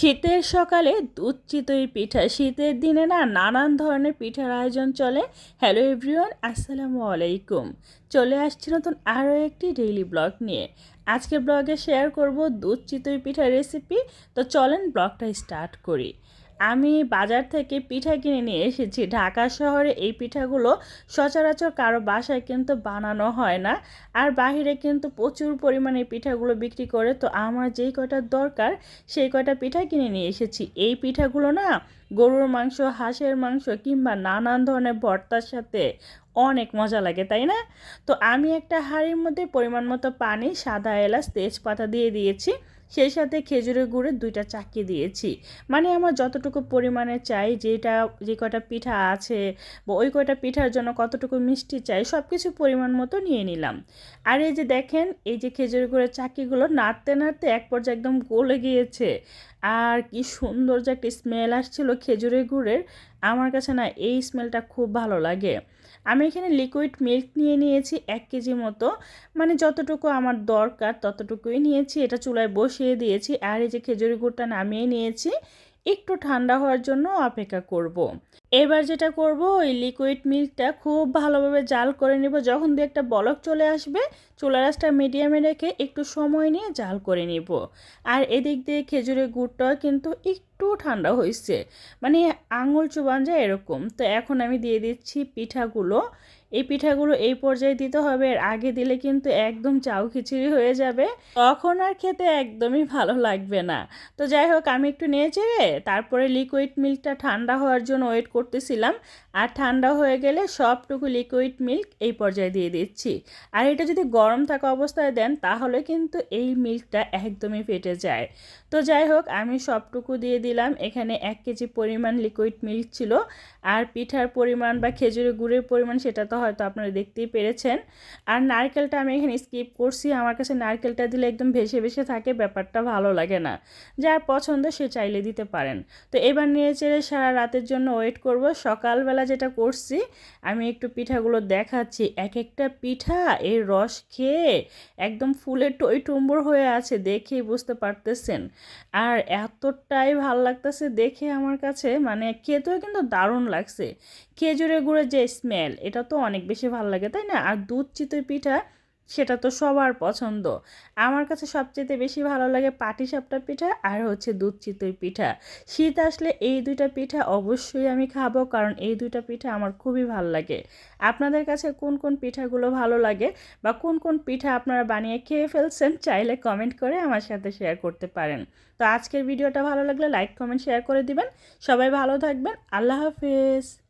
শীতের সকালে দুধ চিতই পিঠা। শীতের দিনে না নানান ধরনের পিঠার আয়োজন চলে। হ্যালো এভরিওয়ান আসসালামু আলাইকুম। চলে আসছি নতুন আরও একটি ডেইলি ব্লগ নিয়ে। আজকে ব্লগে শেয়ার করব দুধ চিতই পিঠার রেসিপি তো চলেন ব্লগটা স্টার্ট করি। আমি বাজার থেকে পিঠা কিনে নিয়ে এসেছি। ঢাকা শহরে এই পিঠাগুলো সচরাচর কারও বাসায় কিন্তু বানানো হয় না। আর বাহিরে কিন্তু প্রচুর পরিমাণে পিঠাগুলো বিক্রি করে। তো আমার যেই কয়টা দরকার, সেই কয়টা পিঠা কিনে নিয়ে এসেছি। এই পিঠাগুলো না গরুর মাংস, হাঁসের মাংস কিংবা নানান ধরনের ভর্তার সাথে অনেক মজা লাগে, তাই না? তো আমি একটা হাঁড়ির মধ্যে পরিমাণ মতো পানি, সাদা এলাচ, তেজপাতা দিয়ে দিয়েছি। সেই সাথে খেজুরের গুড়ের দুইটা চাকি দিয়েছি। মানে আমার যতটুকু পরিমাণে চাই, যেটা, যে কয়টা পিঠা আছে বা ওই কয়টা পিঠার জন্য কতটুকু মিষ্টি চাই সব কিছু পরিমাণ মতো নিয়ে নিলাম। আর এই যে দেখেন, এই যে খেজুরের গুড়ের চাকিগুলো নাড়তে নাড়তে এক পর্যায়ে একদম গলে গিয়েছে। আর কি সুন্দর যে একটা স্মেল আসছিল খেজুরের গুড়ের, আমার কাছে না এই স্মেলটা খুব ভালো লাগে আমি এখানে লিকুইড মিল্ক নিয়ে নিয়েছি এক কেজি মতো মানে যতটুকু আমার দরকার ততটুকুই নিয়েছি, এটা চুলায় বসিয়ে দিয়েছি, আর এই যে খেজুরি গুড়টা নামিয়ে নিয়েছি, একটু ঠান্ডা হওয়ার জন্য অপেক্ষা করব। এবার যেটা করব, ওই লিকুইড মিল্কটা খুব ভালোভাবে জাল করে নেব। যখন দু একটা বলক চলে আসবে চুলা রাসটা মিডিয়ামে রেখে একটু সময় নিয়ে জাল করে নিব। আর এদিক দিয়ে খেজুরের গুড়টাও কিন্তু একটু ঠান্ডা হয়েছে মানে আঙুল চুবান যায় এরকম। তো এখন আমি দিয়ে দিচ্ছি পিঠাগুলো। এই পিঠাগুলো এই পর্যায়ে দিতে হবে। এর আগে দিলে কিন্তু একদম চাউ খিচুড়ি হয়ে যাবে। তখন আর খেতে একদমই ভালো লাগবে না। তো যাই হোক, আমি একটু নিয়ে চেড়ে, তারপরে লিকুইড মিল্কটা ঠান্ডা হওয়ার জন্য ওয়েট করতেছিলাম। আর ঠান্ডা হয়ে গেলে সবটুকু লিকুইড মিল্ক এই পর্যায়ে দিয়ে দিচ্ছি। আর এটা যদি গরম থাকা অবস্থায় দেন, তাহলে কিন্তু এই মিল্কটা একদমই ফেটে যায়। তো যাই হোক, আমি সবটুকু দিয়ে দিলাম। এখানে এক কেজি পরিমাণ লিকুইড মিল্ক ছিল। আর পিঠার পরিমাণ বা খেজুরের গুড়ের পরিমাণ সেটা তো হয়তো আপনারা দেখতেই পেরেছেন। আর নারকেলটা আমি এখানে স্কিপ করছি। আমার কাছে নারকেলটা দিলে একদম ভেসে ভেসে থাকে, ব্যাপারটা ভালো লাগে না। যার পছন্দ সে চাইলে দিতে পারেন। তো এবার নিয়ে চেড়ে সারা রাতের জন্য ওয়েট করব। সকালবেলা যেটা করছি, আমি একটু পিঠাগুলো দেখাচ্ছি। এক একটা পিঠা, এর রস খেয়ে একদম ফুলের টই টুম্বর হয়ে আছে দেখেই বুঝতে পারতেছেন। আর এতটাই ভালো লাগতেছে দেখে আমার কাছে মানে খেতেও কিন্তু দারুণ লাগছে। খেজুরের গুঁড়ের যে স্মেল এটা তো অনেক বেশি ভালো লাগে, তাই না? আর দুধ চিতই পিঠা সেটা তো সবার পছন্দ। আমার কাছে সবচেয়ে বেশি ভালো লাগে পাটিসাপটা পিঠা আর হচ্ছে দুধ চিতই পিঠা। শীত আসলে এই দুইটা পিঠা অবশ্যই আমি খাব কারণ এই দুইটা পিঠা আমার খুবই ভালো লাগে। আপনাদের কাছে কোন কোন পিঠাগুলো ভালো লাগে বা কোন কোন পিঠা আপনারা বানিয়ে খেয়ে ফেলছেন চাইলে কমেন্ট করে আমার সাথে শেয়ার করতে পারেন। তো আজকের ভিডিওটা ভালো লাগলে লাইক, কমেন্ট, শেয়ার করে দিবেন। সবাই ভালো থাকবেন। আল্লাহ হাফেজ।